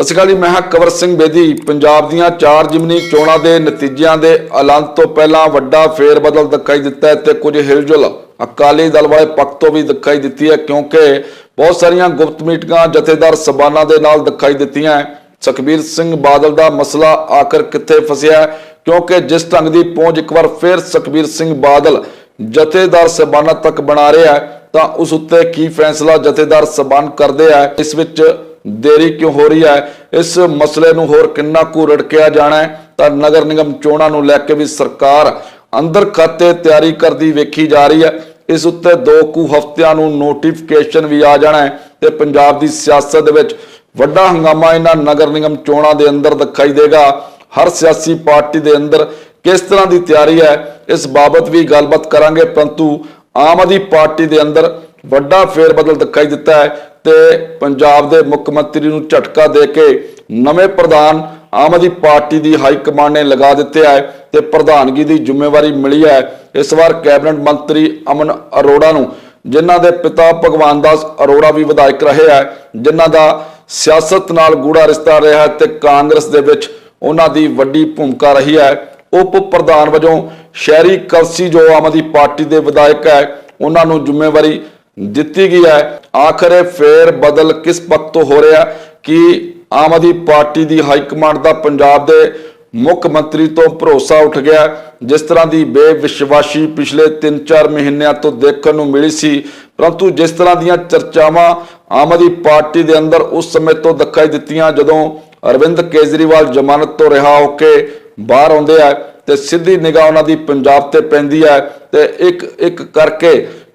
ਸਤਿ ਸ਼੍ਰੀ ਅਕਾਲ ਜੀ, ਮੈਂ ਹਾਂ ਕਵਰ ਸਿੰਘ ਬੇਦੀ। ਪੰਜਾਬ ਦੀਆਂ ਚਾਰ ਜਿਮਨੀ ਚੋਣਾਂ ਦੇ ਨਤੀਜਿਆਂ ਦੇ ਐਲਾਨ ਤੋਂ ਪਹਿਲਾਂ ਵੱਡਾ ਫੇਰ ਬਦਲ ਦਿਖਾਈ ਦਿੱਤਾ ਹੈ ਤੇ ਕੁਝ ਹਿਲਜੁਲ ਅਕਾਲੀ ਦਲ ਵਾਲੇ ਪੱਖ ਤੋਂ ਵੀ ਦਿਖਾਈ ਦਿੱਤੀ ਹੈ, ਕਿਉਂਕਿ ਬਹੁਤ ਸਾਰੀਆਂ ਗੁਪਤ ਮੀਟਿੰਗਾਂ ਜਥੇਦਾਰ ਸਬਾਨਾ ਦੇ ਨਾਲ ਦਿਖਾਈ ਦਿੱਤੀਆਂ ਹੈ। ਸੁਖਬੀਰ ਸਿੰਘ ਬਾਦਲ ਦਾ ਮਸਲਾ ਆਖਰ ਕਿੱਥੇ ਫਸਿਆ ਕਿਉਂਕਿ ਜਿਸ ਢੰਗ ਦੀ ਪਹੁੰਚ ਇੱਕ ਵਾਰ ਫੇਰ ਸੁਖਬੀਰ ਸਿੰਘ ਬਾਦਲ ਜਥੇਦਾਰ ਸਬਾਨਾ ਤੱਕ ਬਣਾ ਰਿਹਾ ਤਾਂ ਉਸ ਉੱਤੇ ਕੀ ਫੈਸਲਾ ਜਥੇਦਾਰ ਸਬਾਨ ਕਰਦੇ ਆ? ਇਸ ਵਿੱਚ ਦੇਰੀ ਕਿਉਂ ਹੋ ਰਹੀ ਹੈ? ਇਸ ਮਸਲੇ ਨੂੰ ਹੋਰ ਕਿੰਨਾ ਕੁ ਰੜਕਿਆ ਜਾਣਾ ਹੈ? ਤਾਂ ਨਗਰ ਨਿਗਮ ਚੋਣਾਂ ਨੂੰ ਲੈ ਕੇ ਵੀ ਸਰਕਾਰ ਅੰਦਰ ਖਾਤੇ ਤਿਆਰੀ ਕਰਦੀ ਵੇਖੀ ਜਾ ਰਹੀ ਹੈ। ਇਸ ਉੱਤੇ ਦੋ ਕੁ ਹਫ਼ਤਿਆਂ ਨੂੰ ਨੋਟੀਫਿਕੇਸ਼ਨ ਵੀ ਆ ਜਾਣਾ ਹੈ ਤੇ ਪੰਜਾਬ ਦੀ ਸਿਆਸਤ ਦੇ ਵਿੱਚ ਵੱਡਾ ਹੰਗਾਮਾ ਇਹਨਾਂ ਨਗਰ ਨਿਗਮ ਚੋਣਾਂ ਦੇ ਅੰਦਰ ਦਿਖਾਈ ਦੇਗਾ। ਹਰ ਸਿਆਸੀ ਪਾਰਟੀ ਦੇ ਅੰਦਰ ਕਿਸ ਤਰ੍ਹਾਂ ਦੀ ਤਿਆਰੀ ਹੈ? ਇਸ ਬਾਬਤ ਵੀ ਗੱਲਬਾਤ ਕਰਾਂਗੇ, ਪਰੰਤੂ ਆਮ ਆਦਮੀ ਪਾਰਟੀ ਦੇ ਅੰਦਰ ਵੱਡਾ ਫੇਰ ਬਦਲ ਦਿਖਾਈ ਦਿੱਤਾ ਹੈ ਤੇ ਪੰਜਾਬ ਦੇ ਮੁੱਖ ਮੰਤਰੀ ਨੂੰ ਝਟਕਾ ਦੇ ਕੇ ਨਵੇਂ ਪ੍ਰਧਾਨ ਆਮ ਆਦਮੀ ਪਾਰਟੀ ਦੀ ਹਾਈ ਕਮਾਂਡ ਨੇ ਲਗਾ ਦਿੱਤੇ ਹੈ ਤੇ ਪ੍ਰਧਾਨਗੀ ਦੀ ਜ਼ਿੰਮੇਵਾਰੀ ਮਿਲੀ ਹੈ। ਇਸ ਵਾਰ ਕੈਬਨਿਟ ਮੰਤਰੀ ਅਮਨ ਅਰੋੜਾ ਨੂੰ, ਜਿਨ੍ਹਾਂ ਦੇ ਪਿਤਾ ਭਗਵਾਨ ਦਾਸ ਅਰੋੜਾ ਵੀ ਵਿਧਾਇਕ ਰਹੇ ਹੈ ਜਿਨ੍ਹਾਂ ਦਾ ਸਿਆਸਤ ਨਾਲ ਗੂੜਾ ਰਿਸ਼ਤਾ ਰਿਹਾ ਹੈ ਤੇ ਕਾਂਗਰਸ ਦੇ ਵਿੱਚ ਉਹਨਾਂ ਦੀ ਵੱਡੀ ਭੂਮਿਕਾ ਰਹੀ ਹੈ। ਉਪ ਪ੍ਰਧਾਨ ਵਜੋਂ ਸ਼ਹਿਰੀ ਕਲਸੀ ਜੋ ਆਮ ਆਦਮੀ ਪਾਰਟੀ ਦੇ ਵਿਧਾਇਕ ਹੈ, ਉਹਨਾਂ ਨੂੰ ਜ਼ਿੰਮੇਵਾਰੀ ਦਿੱਤੀ ਗਈ ਹੈ। ਆਖਰ ਫੇਰ ਬਦਲ ਕਿਸ ਪੱਖ ਤੋਂ ਹੋ ਰਿਹਾ ਕਿ ਆਮ ਆਦਮੀ ਪਾਰਟੀ ਦੀ ਹਾਈ ਕਮਾਂਡ ਦਾ ਪੰਜਾਬ ਦੇ ਮੁੱਖ ਮੰਤਰੀ ਤੋਂ ਭਰੋਸਾ ਉੱਠ ਗਿਆ ਜਿਸ ਤਰ੍ਹਾਂ ਦੀ ਬੇਵਿਸ਼ਵਾਸੀ ਪਿਛਲੇ 3-4 ਮਹੀਨਿਆਂ ਤੋਂ ਦੇਖਣ ਨੂੰ ਮਿਲੀ ਸੀ। ਪਰੰਤੂ ਜਿਸ ਤਰ੍ਹਾਂ ਦੀਆਂ ਚਰਚਾਵਾਂ ਆਮ ਆਦਮੀ ਪਾਰਟੀ ਦੇ ਅੰਦਰ ਉਸ ਸਮੇਂ ਤੋਂ ਦਿਖਾਈ ਦਿੱਤੀਆਂ, ਜਦੋਂ ਅਰਵਿੰਦ ਕੇਜਰੀਵਾਲ ਜ਼ਮਾਨਤ ਤੋਂ ਰਿਹਾ ਹੋ ਕੇ ਬਾਹਰ ਆਉਂਦੇ ਆ, ਤੇ ਸਿੱਧੀ ਨਿਗਾਹ ਉਹਨਾਂ ਦੀ ਪੰਜਾਬ ਤੇ ਪੈਂਦੀ ਹੈ ਤੇ ਇੱਕ ਇੱਕ ਕਰਕੇ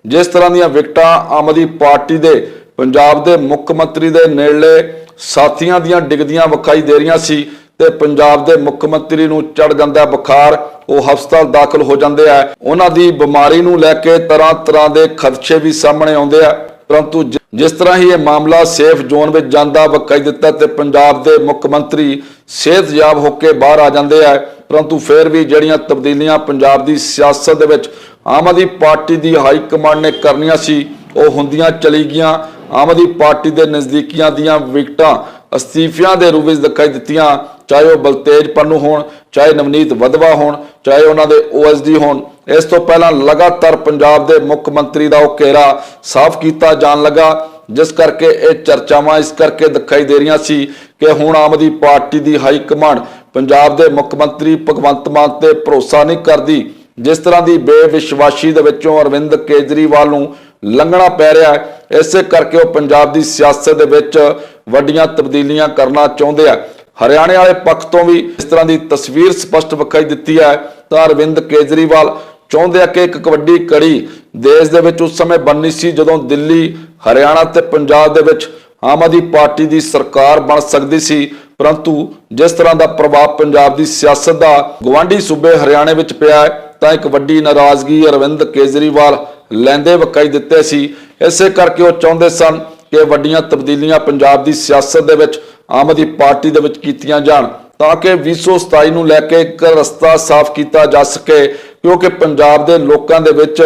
ਜਿਸ ਤਰ੍ਹਾਂ ਦੀਆਂ ਵਿਕਟਾਂ ਆਮ ਆਦਮੀ ਪਾਰਟੀ ਦੇ, ਪੰਜਾਬ ਦੇ ਮੁੱਖ ਮੰਤਰੀ ਦੇ ਨੇੜਲੇ ਸਾਥੀਆਂ ਦੀਆਂ ਡਿੱਗਦੀਆਂ ਵਿਖਾਈ ਦੇ ਰਹੀਆਂ ਸੀ ਤੇ ਪੰਜਾਬ ਦੇ ਮੁੱਖ ਮੰਤਰੀ ਨੂੰ ਚੜ ਜਾਂਦਾ ਬੁਖਾਰ, ਉਹ ਹਸਪਤਾਲ ਦਾਖਲ ਹੋ ਜਾਂਦੇ ਆ। ਉਹਨਾਂ ਦੀ ਬਿਮਾਰੀ ਨੂੰ ਲੈ ਕੇ ਤਰ੍ਹਾਂ ਤਰ੍ਹਾਂ ਦੇ ਖਦਸ਼ੇ ਵੀ ਸਾਹਮਣੇ ਆਉਂਦੇ ਆ। ਪਰੰਤੂ ਜਿ- ਜਿਸ ਤਰ੍ਹਾਂ ਹੀ ਇਹ ਮਾਮਲਾ ਸੇਫ ਜ਼ੋਨ ਵਿੱਚ ਜਾਂਦਾ ਵਿਖਾਈ ਦਿੱਤਾ ਤੇ ਪੰਜਾਬ ਦੇ ਮੁੱਖ ਮੰਤਰੀ ਸਿਹਤਯਾਬ ਹੋ ਕੇ ਬਾਹਰ ਆ ਜਾਂਦੇ ਆ। ਪਰੰਤੂ ਫਿਰ ਵੀ ਜਿਹੜੀਆਂ ਤਬਦੀਲੀਆਂ ਪੰਜਾਬ ਦੀ ਸਿਆਸਤ ਦੇ ਵਿੱਚ ਆਮ ਆਦਮੀ ਪਾਰਟੀ ਦੀ ਹਾਈ ਕਮਾਂਡ ਨੇ ਕਰਨੀਆਂ ਸੀ, ਉਹ ਹੁੰਦੀਆਂ ਚਲੀ ਗਈਆਂ। ਆਮ ਆਦਮੀ ਪਾਰਟੀ ਦੇ ਨਜ਼ਦੀਕੀਆਂ ਦੀਆਂ ਵਿਕਟਾਂ ਅਸਤੀਫਿਆਂ ਦੇ ਰੂਪ ਵਿੱਚ ਦਿਖਾਈ ਦਿੱਤੀਆਂ। ਚਾਹੇ ਉਹ ਬਲਤੇਜ ਪੰਨੂ ਹੋਣ, ਚਾਹੇ ਨਵਨੀਤ ਵਧਵਾ ਹੋਣ, ਚਾਹੇ ਉਹਨਾਂ ਦੇ ਓਐਸਡੀ ਹੋਣ। ਇਸ ਤੋਂ ਪਹਿਲਾਂ ਲਗਾਤਾਰ ਪੰਜਾਬ ਦੇ ਮੁੱਖ ਮੰਤਰੀ ਦਾ ਉਹ ਘੇਰਾ ਸਾਫ਼ ਕੀਤਾ ਜਾਣ ਲੱਗਾ, ਜਿਸ ਕਰਕੇ ਇਹ ਚਰਚਾਵਾਂ ਇਸ ਕਰਕੇ ਦਿਖਾਈ ਦੇ ਰਹੀਆਂ ਸੀ ਕਿ ਹੁਣ ਆਮ ਆਦਮੀ ਪਾਰਟੀ ਦੀ ਹਾਈ ਕਮਾਂਡ ਪੰਜਾਬ ਦੇ ਮੁੱਖ ਮੰਤਰੀ ਭਗਵੰਤ ਮਾਨ ਤੇ ਭਰੋਸਾ ਨਹੀਂ ਕਰਦੀ। ਜਿਸ ਤਰ੍ਹਾਂ ਦੀ ਬੇਵਿਸ਼ਵਾਸੀ ਦੇ ਵਿੱਚੋਂ ਅਰਵਿੰਦ ਕੇਜਰੀਵਾਲ ਨੂੰ ਲੰਘਣਾ ਪੈ ਰਿਹਾ ਹੈ, ਇਸੇ ਕਰਕੇ ਉਹ ਪੰਜਾਬ ਦੀ ਸਿਆਸਤ ਦੇ ਵਿੱਚ ਵੱਡੀਆਂ ਤਬਦੀਲੀਆਂ ਕਰਨਾ ਚਾਹੁੰਦੇ ਆ। ਹਰਿਆਣੇ ਵਾਲੇ ਪੱਖ ਤੋਂ ਵੀ ਇਸ ਤਰ੍ਹਾਂ ਦੀ ਤਸਵੀਰ ਸਪਸ਼ਟ ਵਿਖਾਈ ਦਿੱਤੀ ਹੈ, ਤਾਂ ਅਰਵਿੰਦ ਕੇਜਰੀਵਾਲ ਚਾਹੁੰਦੇ ਆ ਕਿ ਇੱਕ ਕਬੱਡੀ ਕੜੀ ਦੇਸ਼ ਦੇ ਵਿੱਚ ਉਸ ਸਮੇਂ ਬਣਨੀ ਸੀ ਜਦੋਂ ਦਿੱਲੀ, ਹਰਿਆਣਾ ਤੇ ਪੰਜਾਬ ਦੇ ਵਿੱਚ ਆਮ ਆਦਮੀ ਪਾਰਟੀ ਦੀ ਸਰਕਾਰ ਬਣ ਸਕਦੀ ਸੀ। ਪਰੰਤੂ ਜਿਸ ਤਰ੍ਹਾਂ ਦਾ ਪ੍ਰਭਾਵ ਪੰਜਾਬ ਦੀ ਸਿਆਸਤ ਦਾ ਗਵਾਂਢੀ ਸੂਬੇ ਹਰਿਆਣੇ ਵਿੱਚ ਪਿਆ ਹੈ ਤਾਂ ਇੱਕ ਵੱਡੀ ਨਾਰਾਜ਼ਗੀ ਅਰਵਿੰਦ ਕੇਜਰੀਵਾਲ ਲੈਂਦੇ ਵਿਖਾਈ ਦਿੱਤੇ ਸੀ। ਇਸੇ ਕਰਕੇ ਉਹ ਚਾਹੁੰਦੇ ਸਨ ਕਿ ਵੱਡੀਆਂ ਤਬਦੀਲੀਆਂ ਪੰਜਾਬ ਦੀ ਸਿਆਸਤ ਦੇ ਵਿੱਚ, ਆਮ ਆਦਮੀ ਪਾਰਟੀ ਦੇ ਵਿੱਚ ਕੀਤੀਆਂ ਜਾਣ, ਤਾਂ ਕਿ 2027 ਨੂੰ ਲੈ ਕੇ ਇੱਕ ਰਸਤਾ ਸਾਫ਼ ਕੀਤਾ ਜਾ ਸਕੇ, ਕਿਉਂਕਿ ਪੰਜਾਬ ਦੇ ਲੋਕਾਂ ਦੇ ਵਿੱਚ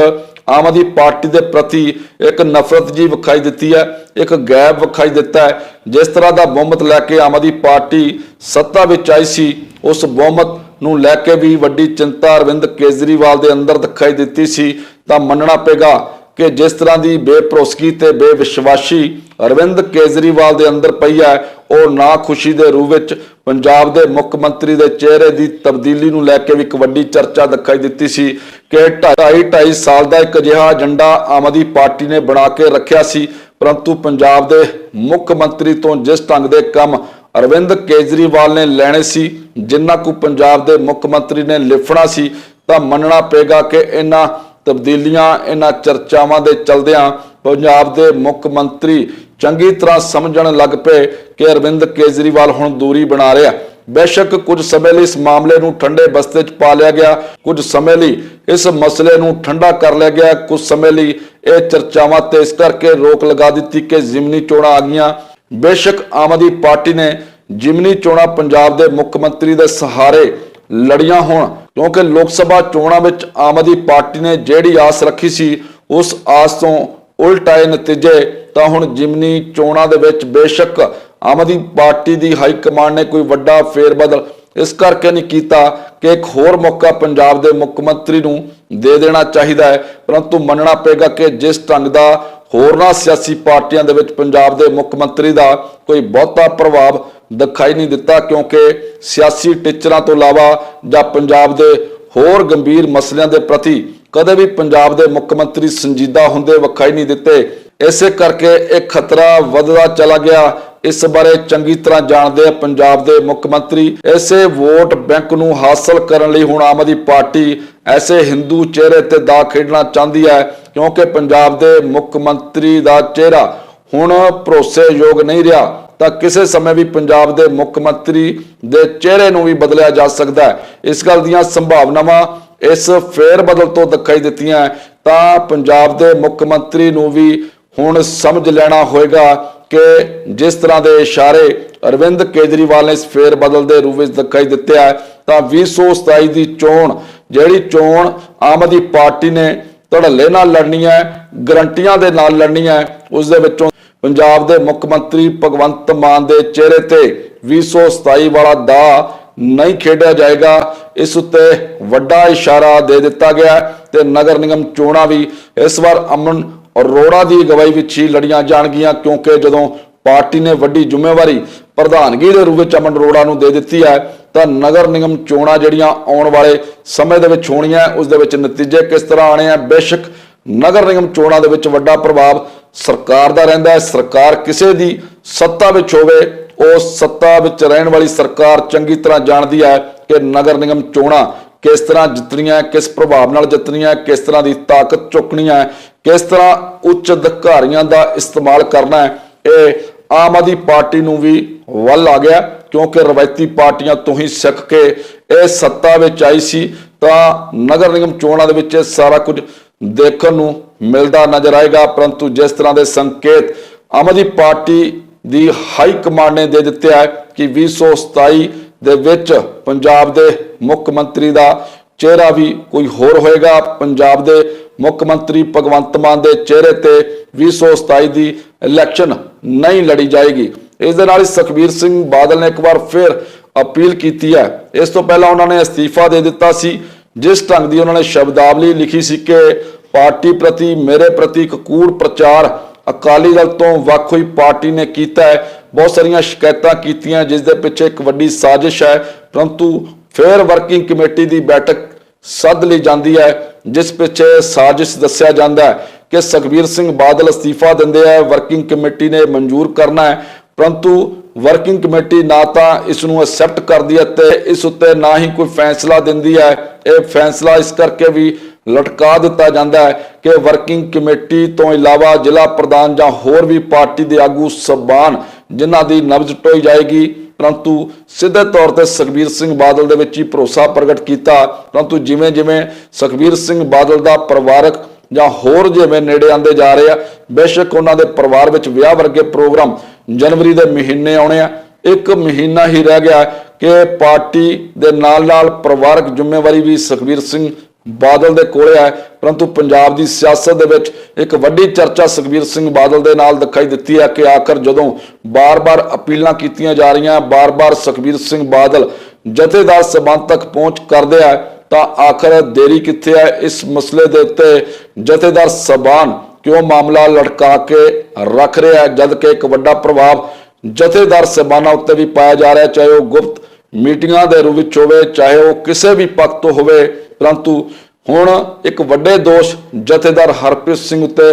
ਆਮ ਆਦਮੀ ਪਾਰਟੀ ਦੇ ਪ੍ਰਤੀ ਇੱਕ ਨਫ਼ਰਤ ਜੀ ਵਿਖਾਈ ਦਿੱਤੀ ਹੈ, ਇੱਕ ਗੈਪ ਵਿਖਾਈ ਦਿੱਤਾ ਹੈ। ਜਿਸ ਤਰ੍ਹਾਂ ਦਾ ਬਹੁਮਤ ਲੈ ਕੇ ਆਮ ਆਦਮੀ ਪਾਰਟੀ ਸੱਤਾ ਵਿੱਚ ਆਈ ਸੀ, ਉਸ ਬਹੁਮਤ ਨੂੰ ਲੈ ਕੇ ਵੀ ਵੱਡੀ ਚਿੰਤਾ ਅਰਵਿੰਦ ਕੇਜਰੀਵਾਲ ਦੇ ਅੰਦਰ ਦਿਖਾਈ ਦਿੱਤੀ ਸੀ, ਤਾਂ ਮੰਨਣਾ ਪਏਗਾ ਕਿ ਜਿਸ ਤਰ੍ਹਾਂ ਦੀ ਬੇਭਰੋਸਗੀ ਤੇ ਬੇਵਿਸ਼ਵਾਸੀ ਅਰਵਿੰਦ ਕੇਜਰੀਵਾਲ ਦੇ ਅੰਦਰ ਪਈ ਹੈ, ਉਹ ਨਾ ਖੁਸ਼ੀ ਦੇ ਰੂਪ ਵਿੱਚ ਪੰਜਾਬ ਦੇ ਮੁੱਖ ਮੰਤਰੀ ਦੇ ਚਿਹਰੇ ਦੀ ਤਬਦੀਲੀ ਨੂੰ ਲੈ ਕੇ ਵੀ ਇੱਕ ਵੱਡੀ ਚਰਚਾ ਦਿਖਾਈ ਦਿੱਤੀ ਸੀ ਕਿ 2.5 2.5 ਸਾਲ ਦਾ ਇੱਕ ਅਜਿਹਾ ਏਜੰਡਾ ਆਮ ਆਦਮੀ ਪਾਰਟੀ ਨੇ ਬਣਾ ਕੇ ਰੱਖਿਆ ਸੀ, ਪਰੰਤੂ ਪੰਜਾਬ ਦੇ ਮੁੱਖ ਮੰਤਰੀ ਤੋਂ ਜਿਸ ਢੰਗ ਦੇ ਕੰਮ ਅਰਵਿੰਦ ਕੇਜਰੀਵਾਲ ਨੇ ਲੈਣੇ ਸੀ, ਜਿੰਨਾ ਕੁ ਪੰਜਾਬ ਦੇ ਮੁੱਖ ਮੰਤਰੀ ਨੇ ਲਿਫਣਾ ਸੀ, ਤਾਂ ਮੰਨਣਾ ਪਏਗਾ ਕਿ ਇਹਨਾਂ ਤਬਦੀਲੀਆਂ, ਇਹਨਾਂ ਚਰਚਾਵਾਂ ਦੇ ਚਲਦਿਆਂ ਪੰਜਾਬ ਦੇ ਮੁੱਖ ਮੰਤਰੀ ਚੰਗੀ ਤਰ੍ਹਾਂ ਸਮਝਣ ਲੱਗ ਪਏ ਕਿ ਅਰਵਿੰਦ ਕੇਜਰੀਵਾਲ ਹੁਣ ਦੂਰੀ ਬਣਾ ਰਿਹਾ। ਬੇਸ਼ੱਕ ਕੁਝ ਸਮੇਂ ਲਈ ਇਸ ਮਾਮਲੇ ਨੂੰ ਠੰਡੇ ਬਸਤੇ 'ਚ ਪਾ ਲਿਆ ਗਿਆ, ਕੁਝ ਸਮੇਂ ਲਈ ਇਸ ਮਸਲੇ ਨੂੰ ਠੰਡਾ ਕਰ ਲਿਆ ਗਿਆ, ਕੁਝ ਸਮੇਂ ਲਈ ਇਹ ਚਰਚਾਵਾਂ ਤੇ ਇਸ ਕਰਕੇ ਰੋਕ ਲਗਾ ਦਿੱਤੀ ਕਿ ਜ਼ਿਮਨੀ ਚੋਣਾਂ ਆ ਗਈਆਂ। ਬੇਸ਼ੱਕ ਆਮ ਆਦਮੀ ਪਾਰਟੀ ਨੇ ਜ਼ਿਮਨੀ ਚੋਣਾਂ ਪੰਜਾਬ ਦੇ ਮੁੱਖ ਮੰਤਰੀ ਦੇ ਸਹਾਰੇ ਲੜੀਆਂ ਹੋਣ, ਕਿਉਂਕਿ ਲੋਕ ਸਭਾ ਚੋਣਾਂ ਵਿੱਚ ਆਮ ਆਦਮੀ ਪਾਰਟੀ ਨੇ ਜਿਹੜੀ ਆਸ ਰੱਖੀ ਸੀ, ਉਸ ਆਸ ਤੋਂ ਉਲਟ ਆਏ ਨਤੀਜੇ। ਤਾਂ ਹੁਣ ਜਿਮਨੀ ਚੋਣਾਂ ਦੇ ਵਿੱਚ ਬੇਸ਼ੱਕ ਆਮ ਆਦਮੀ ਪਾਰਟੀ ਦੀ ਹਾਈ ਕਮਾਂਡ ਨੇ ਕੋਈ ਵੱਡਾ ਫੇਰਬਦਲ, ਇਸ ਕਰਕੇ ਨਹੀਂ ਕੀਤਾ ਕਿ ਇੱਕ ਹੋਰ ਮੌਕਾ ਪੰਜਾਬ ਦੇ ਮੁੱਖ ਮੰਤਰੀ ਨੂੰ ਦੇ ਦੇਣਾ ਚਾਹੀਦਾ ਹੈ। ਪਰੰਤੂ ਮੰਨਣਾ ਪਏਗਾ ਕਿ ਜਿਸ ਢੰਗ ਦਾ ਹੋਰਨਾਂ ਸਿਆਸੀ ਪਾਰਟੀਆਂ ਦੇ ਵਿੱਚ ਪੰਜਾਬ ਦੇ ਮੁੱਖ ਮੰਤਰੀ ਦਾ ਕੋਈ ਬਹੁਤਾ ਪ੍ਰਭਾਵ ਦਿਖਾਈ ਨਹੀਂ ਦਿੱਤਾ, ਕਿਉਂਕਿ ਸਿਆਸੀ ਟੀਚਰਾਂ ਤੋਂ ਇਲਾਵਾ ਜਾਂ ਪੰਜਾਬ ਦੇ ਹੋਰ ਗੰਭੀਰ ਮਸਲਿਆਂ ਦੇ ਪ੍ਰਤੀ ਕਦੇ ਵੀ ਪੰਜਾਬ ਦੇ ਮੁੱਖ ਮੰਤਰੀ ਸੰਜੀਦਾ ਹੁੰਦੇ ਵਿਖਾਈ ਨਹੀਂ ਦਿੱਤੇ। ਇਸੇ ਕਰਕੇ ਇਹ ਖਤਰਾ ਵੱਧਦਾ ਚਲਾ ਗਿਆ। ਇਸ ਬਾਰੇ ਚੰਗੀ ਤਰ੍ਹਾਂ ਜਾਣਦੇ ਆ ਪੰਜਾਬ ਦੇ ਮੁੱਖ ਮੰਤਰੀ। ਇਸੇ ਵੋਟ ਬੈਂਕ ਨੂੰ ਹਾਸਲ ਕਰਨ ਲਈ ਹੁਣ ਆਮ ਆਦਮੀ ਪਾਰਟੀ ਐਸੇ ਹਿੰਦੂ ਚਿਹਰੇ ਤੇ ਦਾ ਖੇਡਣਾ ਚਾਹੁੰਦੀ ਹੈ ਕਿਉਂਕਿ ਪੰਜਾਬ ਦੇ ਮੁੱਖ ਮੰਤਰੀ ਦਾ ਚਿਹਰਾ ਹੁਣ ਭਰੋਸੇਯੋਗ ਨਹੀਂ ਰਿਹਾ, ਤਾਂ ਕਿਸੇ ਸਮੇਂ ਵੀ ਪੰਜਾਬ ਦੇ ਮੁੱਖ ਮੰਤਰੀ ਦੇ ਚਿਹਰੇ ਨੂੰ ਵੀ ਬਦਲਿਆ ਜਾ ਸਕਦਾ ਹੈ। ਇਸ ਗੱਲ ਦੀਆਂ ਸੰਭਾਵਨਾਵਾਂ ਇਸ ਫੇਰ ਬਦਲ ਤੋਂ ਦਿਖਾਈ ਦਿੱਤੀਆਂ ਤਾਂ ਪੰਜਾਬ ਦੇ ਮੁੱਖ ਮੰਤਰੀ ਨੂੰ ਵੀ ਹੁਣ ਸਮਝ ਲੈਣਾ ਹੋਏਗਾ ਕਿ ਜਿਸ ਤਰ੍ਹਾਂ ਦੇ ਇਸ਼ਾਰੇ ਅਰਵਿੰਦ ਕੇਜਰੀਵਾਲ ਨੇ ਇਸ ਫੇਰ ਬਦਲ ਦੇ ਰੂਪ ਵਿੱਚ ਦਿਖਾਈ ਦਿੱਤਾ ਹੈ ਤਾਂ 2027 ਦੀ ਚੋਣ, ਜਿਹੜੀ ਚੋਣ ਆਮ ਆਦਮੀ ਪਾਰਟੀ ਨੇ ਧੜੱਲੇ ਨਾਲ ਲੜਨੀ ਹੈ, ਗਰੰਟੀਆਂ ਦੇ ਨਾਲ ਲੜਨੀ ਹੈ, ਉਸ ਦੇ ਵਿੱਚੋਂ ਪੰਜਾਬ ਦੇ ਮੁੱਖ ਮੰਤਰੀ ਭਗਵੰਤ ਮਾਨ ਦੇ ਚਿਹਰੇ ਤੇ 2027 ਵਾਲਾ ਦਾ ਨਹੀਂ ਖੇਡਿਆ ਜਾਏਗਾ। ਇਸ ਉੱਤੇ ਵੱਡਾ ਇਸ਼ਾਰਾ ਦੇ ਦਿੱਤਾ ਗਿਆ ਤੇ ਨਗਰ ਨਿਗਮ ਚੋਣਾਂ ਵੀ ਇਸ ਵਾਰ ਅਮਨ ਅਰੋੜਾ ਦੀ ਅਗਵਾਈ ਵਿੱਚ ਹੀ ਲੜੀਆਂ ਜਾਣਗੀਆਂ, ਕਿਉਂਕਿ ਜਦੋਂ ਪਾਰਟੀ ਨੇ ਵੱਡੀ ਜ਼ਿੰਮੇਵਾਰੀ ਪ੍ਰਧਾਨਗੀ ਦੇ ਰੂਪ ਵਿੱਚ ਅਮਨ ਅਰੋੜਾ ਨੂੰ ਦੇ ਦਿੱਤੀ ਹੈ। ਤਾਂ ਨਗਰ ਨਿਗਮ ਚੋਣਾਂ ਜਿਹੜੀਆਂ ਆਉਣ ਵਾਲੇ ਸਮੇਂ ਦੇ ਵਿੱਚ ਹੋਣੀਆਂ, ਉਸ ਦੇ ਵਿੱਚ ਨਤੀਜੇ ਕਿਸ ਤਰ੍ਹਾਂ ਆਣੇ ਆ? ਬੇਸ਼ੱਕ ਨਗਰ ਨਿਗਮ ਚੋਣਾਂ ਦੇ ਵਿੱਚ ਵੱਡਾ ਪ੍ਰਭਾਵ ਸਰਕਾਰ ਦਾ ਰਹਿੰਦਾ ਹੈ। ਸਰਕਾਰ ਕਿਸੇ ਦੀ ਸੱਤਾ ਵਿੱਚ ਹੋਵੇ, ਉਹ ਸੱਤਾ ਵਿੱਚ ਰਹਿਣ ਵਾਲੀ ਸਰਕਾਰ ਚੰਗੀ ਤਰ੍ਹਾਂ ਜਾਣਦੀ ਹੈ ਕਿ ਨਗਰ ਨਿਗਮ ਚੋਣਾਂ ਕਿਸ ਤਰ੍ਹਾਂ ਜਿੱਤਣੀਆਂ, ਕਿਸ ਪ੍ਰਭਾਵ ਨਾਲ ਜਿੱਤਣੀਆਂ, ਕਿਸ ਤਰ੍ਹਾਂ ਦੀ ਤਾਕਤ ਚੁੱਕਣੀ ਹੈ ਕਿਸ ਤਰ੍ਹਾਂ ਉੱਚ ਅਧਿਕਾਰੀਆਂ ਦਾ ਇਸਤੇਮਾਲ ਕਰਨਾ ਹੈ। ਇਹ ਆਮ ਆਦਮੀ ਪਾਰਟੀ ਨੂੰ ਵੀ ਵੱਲ ਆ ਗਿਆ, ਕਿਉਂਕਿ ਰਵਾਇਤੀ ਪਾਰਟੀਆਂ ਤੋਂ ਹੀ ਸਿੱਖ ਕੇ ਇਹ ਸੱਤਾ ਵਿੱਚ ਆਈ ਸੀ, ਤਾਂ ਨਗਰ ਨਿਗਮ ਚੋਣਾਂ ਦੇ ਵਿੱਚ ਇਹ ਸਾਰਾ ਕੁਝ ਦੇਖਣ ਨੂੰ ਮਿਲਦਾ ਨਜ਼ਰ ਆਏਗਾ। ਪਰੰਤੂ ਜਿਸ ਤਰ੍ਹਾਂ ਦੇ ਸੰਕੇਤ ਆਮ ਆਦਮੀ ਪਾਰਟੀ ਦੀ ਹਾਈ ਕਮਾਂਡ ਨੇ ਦੇ ਦਿੱਤੇ ਹੈ ਕਿ 2027 ਦੇ ਵਿੱਚ ਪੰਜਾਬ ਦੇ ਮੁੱਖ ਮੰਤਰੀ ਦਾ ਚਿਹਰਾ ਵੀ ਕੋਈ ਹੋਰ ਹੋਏਗਾ। ਪੰਜਾਬ ਦੇ ਮੁੱਖ ਮੰਤਰੀ ਭਗਵੰਤ ਮਾਨ ਦੇ ਚਿਹਰੇ ਤੇ 2027 ਦੀ ਇਲੈਕਸ਼ਨ ਨਹੀਂ ਲੜੀ ਜਾਏਗੀ। ਇਸ ਦੇ ਨਾਲ ਹੀ ਸੁਖਬੀਰ ਸਿੰਘ ਬਾਦਲ ਨੇ ਇੱਕ ਵਾਰ ਫਿਰ ਅਪੀਲ ਕੀਤੀ ਹੈ। ਇਸ ਤੋਂ ਪਹਿਲਾਂ ਉਹਨਾਂ ਨੇ ਅਸਤੀਫਾ ਦੇ ਦਿੱਤਾ ਸੀ, ਜਿਸ ਢੰਗ ਦੀ ਉਹਨਾਂ ਨੇ ਸ਼ਬਦਾਵਲੀ ਲਿਖੀ ਸੀ ਕਿ ਪਾਰਟੀ ਪ੍ਰਤੀ ਮੇਰੇ ਪ੍ਰਤੀ ਇੱਕ ਕੂੜ ਪ੍ਰਚਾਰ ਅਕਾਲੀ ਦਲ ਤੋਂ ਵੱਖ ਹੋਈ ਪਾਰਟੀ ਨੇ ਕੀਤਾ ਹੈ। ਬਹੁਤ ਸਾਰੀਆਂ ਸ਼ਿਕਾਇਤਾਂ ਕੀਤੀਆਂ, ਜਿਸ ਦੇ ਪਿੱਛੇ ਇੱਕ ਵੱਡੀ ਸਾਜ਼ਿਸ਼ ਹੈ। ਪਰੰਤੂ ਫਿਰ ਵਰਕਿੰਗ ਕਮੇਟੀ ਦੀ ਬੈਠਕ ਸੱਦ ਲਈ ਜਾਂਦੀ ਹੈ, ਜਿਸ ਪਿੱਛੇ ਸਾਜ਼ਿਸ਼ ਦੱਸਿਆ ਜਾਂਦਾ ਹੈ ਕਿ ਸੁਖਬੀਰ ਸਿੰਘ ਬਾਦਲ ਅਸਤੀਫਾ ਦਿੰਦੇ ਆ ਵਰਕਿੰਗ ਕਮੇਟੀ ਨੇ ਮਨਜ਼ੂਰ ਕਰਨਾ ਹੈ, ਪਰੰਤੂ ਵਰਕਿੰਗ ਕਮੇਟੀ ਨਾ ਤਾਂ ਇਸ ਨੂੰ ਐਕਸੈਪਟ ਕਰਦੀ ਹੈ ਤੇ ਇਸ ਉੱਤੇ ਨਾ ਹੀ ਕੋਈ ਫੈਸਲਾ ਦਿੰਦੀ ਹੈ। ਇਹ ਫੈਸਲਾ ਇਸ ਕਰਕੇ ਵੀ ਲਟਕਾ ਦਿੱਤਾ ਜਾਂਦਾ ਹੈ ਕਿ ਵਰਕਿੰਗ ਕਮੇਟੀ ਤੋਂ ਇਲਾਵਾ ਜ਼ਿਲ੍ਹਾ ਪ੍ਰਧਾਨ ਜਾਂ ਹੋਰ ਵੀ ਪਾਰਟੀ ਦੇ ਆਗੂ ਸਬਾਨ ਜਿਨ੍ਹਾਂ ਦੀ ਨਬਜ਼ ਟੋਈ ਜਾਏਗੀ ਪਰੰਤੂ ਸਿੱਧੇ ਤੌਰ ਤੇ ਸੁਖਬੀਰ ਸਿੰਘ ਬਾਦਲ ਦੇ ਵਿੱਚ ਹੀ ਭਰੋਸਾ ਪ੍ਰਗਟ ਕੀਤਾ। ਪਰੰਤੂ ਜਿਵੇਂ ਜਿਵੇਂ ਸੁਖਬੀਰ ਸਿੰਘ ਬਾਦਲ ਦਾ ਪਰਿਵਾਰਕ ਜਾਂ ਹੋਰ ਜਿਵੇਂ ਨੇੜੇ ਆਂਦੇ ਜਾ ਰਹੇ ਆ, ਬੇਸ਼ੱਕ ਉਹਨਾਂ ਦੇ ਪਰਿਵਾਰ ਵਿੱਚ ਵਿਆਹ ਵਰਗੇ ਪ੍ਰੋਗਰਾਮ ਜਨਵਰੀ ਦੇ ਮਹੀਨੇ ਆਉਣੇ ਆ। ਇੱਕ ਮਹੀਨਾ ਹੀ ਰਹਿ ਗਿਆ ਕਿ ਪਾਰਟੀ ਦੇ ਨਾਲ ਨਾਲ ਪਰਿਵਾਰਕ ਜ਼ਿੰਮੇਵਾਰੀ ਵੀ ਸੁਖਬੀਰ ਸਿੰਘ ਬਾਦਲ ਦੇ ਕੋਲੇ ਹੈ ਪਰੰਤੂ ਪੰਜਾਬ ਦੀ ਸਿਆਸਤ ਦੇ ਵਿੱਚ ਇੱਕ ਵੱਡੀ ਚਰਚਾ ਸੁਖਬੀਰ ਸਿੰਘ ਬਾਦਲ ਦੇ ਨਾਲ ਦਿਖਾਈ ਦਿੱਤੀ ਹੈ ਕਿ ਆਖਰ ਜਦੋਂ ਬਾਰ-ਬਾਰ ਅਪੀਲਾਂ ਕੀਤੀਆਂ ਜਾ ਰਹੀਆਂ, ਬਾਰ-ਬਾਰ ਸੁਖਬੀਰ ਸਿੰਘ ਬਾਦਲ ਜਥੇਦਾਰ ਸਬੰਧ ਤੱਕ ਪਹੁੰਚ ਕਰਦੇ ਆ, ਤਾਂ ਆਖਰ ਦੇਰੀ ਕਿੱਥੇ ਹੈ? ਇਸ ਮਸਲੇ ਦੇ ਉੱਤੇ ਜਥੇਦਾਰ ਸਬਾਨ ਕਿਉਂ ਮਾਮਲਾ ਲਟਕਾ ਕੇ ਰੱਖ ਰਿਹਾ ਹੈ? ਜਦ ਕਿ ਇੱਕ ਵੱਡਾ ਪ੍ਰਭਾਵ ਜਥੇਦਾਰ ਸਬਾਨਾ ਉੱਤੇ ਵੀ ਪਾਇਆ ਜਾ ਰਿਹਾ ਚਾਹੇ ਉਹ ਗੁਪਤ ਮੀਟਿੰਗਾਂ ਦੇ ਰੂਪ ਵਿੱਚ ਹੋਵੇ, ਚਾਹੇ ਉਹ ਕਿਸੇ ਵੀ ਪੱਖ ਤੋਂ ਹੋਵੇ ਪਰੰਤੂ ਹੁਣ ਇੱਕ ਵੱਡੇ ਦੋਸ਼ ਜਥੇਦਾਰ ਹਰਪ੍ਰੀਤ ਸਿੰਘ ਉੱਤੇ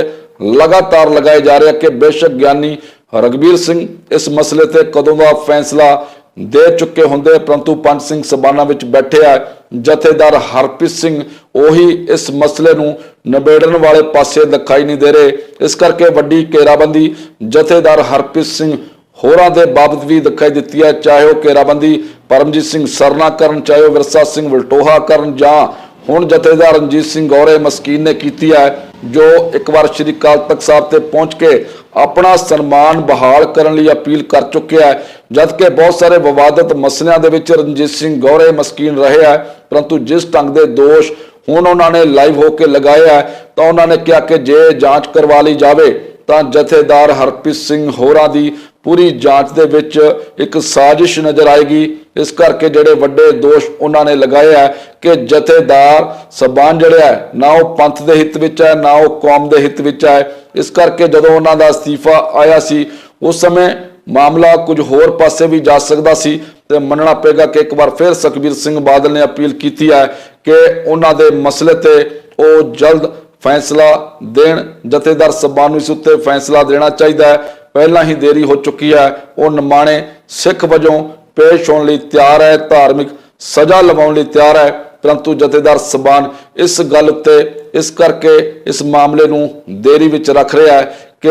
ਲਗਾਤਾਰ ਲਗਾਏ ਜਾ ਰਹੇ ਕਿ ਬੇਸ਼ੱਕ ਗਿਆਨੀ ਰਗਵੀਰ ਸਿੰਘ ਇਸ ਮਸਲੇ ਤੇ ਕਦੋਂ ਦਾ ਫੈਸਲਾ ਦੇ ਚੁੱਕੇ ਹੁੰਦੇ, ਪਰੰਤੂ ਪੰਜ ਸਿੰਘ ਸਬਾਨਾ ਵਿੱਚ ਬੈਠੇ ਆ ਜਥੇਦਾਰ ਹਰਪ੍ਰੀਤ ਸਿੰਘ ਉਹੀ ਇਸ ਮਸਲੇ ਨੂੰ ਨਿਬੇੜਨ ਵਾਲੇ ਪਾਸੇ ਦਿਖਾਈ ਨਹੀਂ ਦੇ ਰਹੇ। ਇਸ ਕਰਕੇ ਵੱਡੀ ਘੇਰਾਬੰਦੀ ਜਥੇਦਾਰ ਹਰਪ੍ਰੀਤ ਸਿੰਘ ਹੋਰਾਂ ਦੇ ਬਾਬਤ ਵੀ ਦਿਖਾਈ ਦਿੱਤੀ ਹੈ। ਚਾਹੇ ਉਹ ਘੇਰਾਬੰਦੀ ਪਰਮਜੀਤ ਸਿੰਘ ਸਰਨਾ ਕਰਨ, ਚਾਹੇ ਉਹ ਵਿਰਸਾ ਸਿੰਘ ਵਲਟੋਹਾ ਕਰਨ ਜਾਂ ਹੁਣ ਜਥੇਦਾਰ ਰਣਜੀਤ ਸਿੰਘ ਗੌਰੇ ਮਸਕੀਨ ਨੇ ਕੀਤੀ ਹੈ, ਜੋ ਇੱਕ ਵਾਰ ਸ਼੍ਰੀ ਅਕਾਲ ਤਖਤ ਸਾਹਿਬ ਤੇ ਪਹੁੰਚ ਕੇ ਆਪਣਾ ਸਨਮਾਨ ਬਹਾਲ ਕਰਨ ਲਈ ਅਪੀਲ ਕਰ ਚੁੱਕਿਆ ਹੈ, ਜਦਕਿ ਬਹੁਤ ਸਾਰੇ ਵਿਵਾਦਤ ਮਸਲਿਆਂ ਦੇ ਵਿੱਚ ਰਣਜੀਤ ਸਿੰਘ ਗੌਰੇ ਮਸਕੀਨ ਰਹੇ ਹੈ, ਪਰੰਤੂ ਜਿਸ ਢੰਗ ਦੇ ਦੋਸ਼ ਹੁਣ ਉਹਨਾਂ ਨੇ ਲਾਈਵ ਹੋ ਕੇ ਲਗਾਏ ਹੈ, ਤਾਂ ਉਹਨਾਂ ਨੇ ਕਿਹਾ ਕਿ ਜੇ ਜਾਂਚ ਕਰਵਾ ਲਈ ਜਾਵੇ, ਤਾਂ ਜਥੇਦਾਰ ਹਰਪ੍ਰੀਤ ਸਿੰਘ ਹੋਰਾਂ ਦੀ ਪੂਰੀ ਜਾਂਚ ਦੇ ਵਿੱਚ ਇੱਕ ਸਾਜ਼ਿਸ਼ ਨਜ਼ਰ ਆਏਗੀ। ਇਸ ਕਰਕੇ ਜਿਹੜੇ ਵੱਡੇ ਦੋਸ਼ ਉਹਨਾਂ ਨੇ ਲਗਾਏ ਹੈ ਕਿ ਜਥੇਦਾਰ ਸਬਾਨ ਜਿਹੜਾ ਹੈ ਨਾ ਉਹ ਪੰਥ ਦੇ ਹਿੱਤ ਵਿੱਚ ਹੈ ਨਾ ਉਹ ਕੌਮ ਦੇ ਹਿੱਤ ਵਿੱਚ ਹੈ ਇਸ ਕਰਕੇ ਜਦੋਂ ਉਹਨਾਂ ਦਾ ਅਸਤੀਫਾ ਆਇਆ ਸੀ, ਉਸ ਸਮੇਂ ਮਾਮਲਾ ਕੁਝ ਹੋਰ ਪਾਸੇ ਵੀ ਜਾ ਸਕਦਾ ਸੀ ਤੇ ਮੰਨਣਾ ਪਏਗਾ ਕਿ ਇੱਕ ਵਾਰ ਫਿਰ ਸੁਖਬੀਰ ਸਿੰਘ ਬਾਦਲ ਨੇ ਅਪੀਲ ਕੀਤੀ ਹੈ ਕਿ ਉਹਨਾਂ ਦੇ ਮਸਲੇ ਤੇ ਉਹ ਜਲਦ ਫੈਸਲਾ ਦੇਣ। ਜਥੇਦਾਰ ਸਭਾ ਨੂੰ ਇਸ ਉੱਤੇ ਫੈਸਲਾ ਦੇਣਾ ਚਾਹੀਦਾ ਹੈ। ਪਹਿਲਾਂ ਹੀ ਦੇਰੀ ਹੋ ਚੁੱਕੀ ਹੈ ਉਹ ਨਮਾਣੇ ਸਿੱਖ ਵਜੋਂ ਪੇਸ਼ ਹੋਣ ਲਈ ਤਿਆਰ ਹੈ, ਧਾਰਮਿਕ ਸਜ਼ਾ ਲਵਾਉਣ ਲਈ ਤਿਆਰ ਹੈ। ਪਰੰਤੂ ਜਥੇਦਾਰ ਸਬਾਨ ਇਸ ਗੱਲ ਉੱਤੇ ਇਸ ਕਰਕੇ ਇਸ ਮਾਮਲੇ ਨੂੰ ਦੇਰੀ ਵਿੱਚ ਰੱਖ ਰਿਹਾ ਹੈ ਕਿ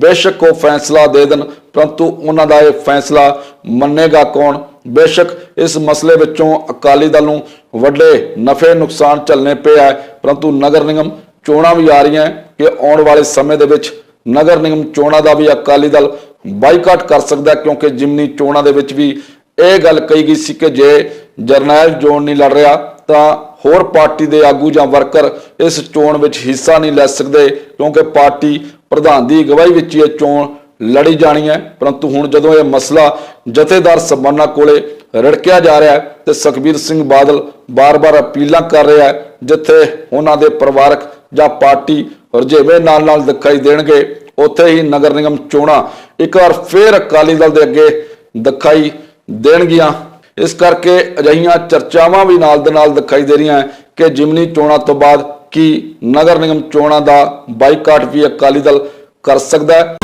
ਬੇਸ਼ੱਕ ਉਹ ਫੈਸਲਾ ਦੇ ਦੇਣ, ਪਰੰਤੂ ਉਹਨਾਂ ਦਾ ਇਹ ਫੈਸਲਾ ਮੰਨੇਗਾ ਕੌਣ? ਬੇਸ਼ੱਕ ਇਸ ਮਸਲੇ ਵਿੱਚੋਂ ਅਕਾਲੀ ਦਲ ਨੂੰ ਵੱਡੇ ਨਫੇ ਨੁਕਸਾਨ ਝੱਲਣੇ ਪਿਆ ਹੈ ਪਰੰਤੂ ਨਗਰ ਨਿਗਮ ਚੋਣਾਂ ਵੀ ਆ ਰਹੀਆਂ ਕਿ ਆਉਣ ਵਾਲੇ ਸਮੇਂ ਦੇ ਵਿੱਚ ਨਗਰ ਨਿਗਮ ਚੋਣਾਂ ਦਾ ਵੀ ਅਕਾਲੀ ਦਲ ਬਾਈਕਾਟ ਕਰ ਸਕਦਾ ਕਿਉਂਕਿ ਜਿਮਨੀ ਚੋਣਾਂ ਦੇ ਵਿੱਚ ਵੀ ਇਹ ਗੱਲ ਕਹੀ ਗਈ ਸੀ ਕਿ ਜੇ ਜਰਨੈਲ ਜੋਨ ਨਹੀਂ ਲੜ ਰਿਹਾ, ਤਾਂ ਹੋਰ ਪਾਰਟੀ ਦੇ ਆਗੂ ਜਾਂ ਵਰਕਰ ਇਸ ਚੋਣ ਵਿੱਚ ਹਿੱਸਾ ਨਹੀਂ ਲੈ ਸਕਦੇ, ਕਿਉਂਕਿ ਪਾਰਟੀ ਪ੍ਰਧਾਨ ਦੀ ਅਗਵਾਈ ਵਿੱਚ ਹੀ ਇਹ ਚੋਣ ਲੜੀ ਜਾਣੀ ਹੈ। ਪਰੰਤੂ ਹੁਣ ਜਦੋਂ ਇਹ ਮਸਲਾ ਜਥੇਦਾਰ ਸਮਾਨਾ ਕੋਲੇ ਰੜਕਿਆ ਜਾ ਰਿਹਾ ਹੈ ਤੇ ਸੁਖਬੀਰ ਸਿੰਘ ਬਾਦਲ ਬਾਰ-ਬਾਰ ਅਪੀਲਾਂ ਕਰ ਰਿਹਾ ਹੈ, ਜਿੱਥੇ ਉਹਨਾਂ ਦੇ ਪਰਿਵਾਰਕ ਜਾਂ ਪਾਰਟੀ ਰਜੇਵੇਂ ਨਾਲ-ਨਾਲ ਦਿਖਾਈ ਦੇਣਗੇ, ਉੱਥੇ ਹੀ ਨਗਰ ਨਿਗਮ ਚੋਣਾਂ ਇੱਕ ਵਾਰ ਫੇਰ ਅਕਾਲੀ ਦਲ ਦੇ ਅੱਗੇ ਦਿਖਾਈ ਦੇਣਗੀਆਂ ਇਸ ਕਰਕੇ ਅਜਿਹੀਆਂ ਚਰਚਾਵਾਂ ਵੀ ਨਾਲ ਦੇ ਨਾਲ ਦਿਖਾਈ ਦੇ ਰਹੀਆਂ ਕਿ ਜਿਮਨੀ ਚੋਣਾਂ ਤੋਂ ਬਾਅਦ ਕੀ ਨਗਰ ਨਿਗਮ ਚੋਣਾਂ ਦਾ ਬਾਈਕਾਟ ਵੀ ਅਕਾਲੀ ਦਲ ਕਰ ਸਕਦਾ ਹੈ।